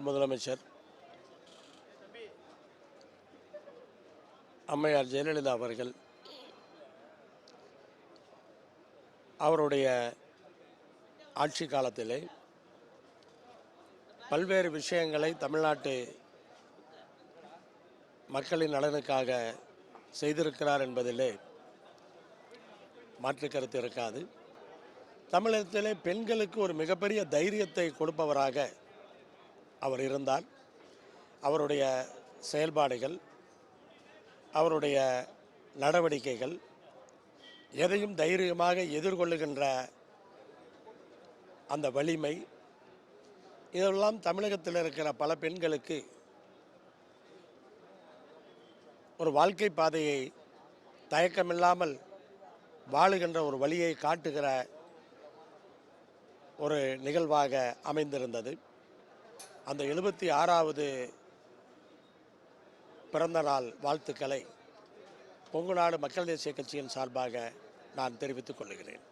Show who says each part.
Speaker 1: முதலமைச்சர் அம்மையார் ஜெயலலிதா அவர்கள் அவருடைய ஆட்சி காலத்திலே பல்வேறு விஷயங்களை தமிழ்நாட்டு மக்களின் நலனுக்காக செய்திருக்கிறார் என்பதிலே மாற்று கருத்து இருக்காது. தமிழகத்திலே பெண்களுக்கு ஒரு மிகப்பெரிய தைரியத்தை கொடுப்பவராக அவர் இருந்தார். அவருடைய செயல்பாடுகள் அவருடைய நடவடிக்கைகள் எதையும் தைரியமாக எதிர்கொள்ளுகின்ற அந்த வலிமை இதெல்லாம் தமிழகத்தில் இருக்கிற பல பெண்களுக்கு ஒரு வாழ்க்கை பாதையை தயக்கமில்லாமல் வாழுகின்ற ஒரு வழியை காட்டுகிற ஒரு நிகழ்வாக அமைந்திருந்தது. அந்த எழுபத்தி ஆறாவது பிறந்த நாள் வாழ்த்துக்களை கொங்கு நாடு மக்கள் தேசிய கட்சியின் சார்பாக நான் தெரிவித்துக் கொள்கிறேன்.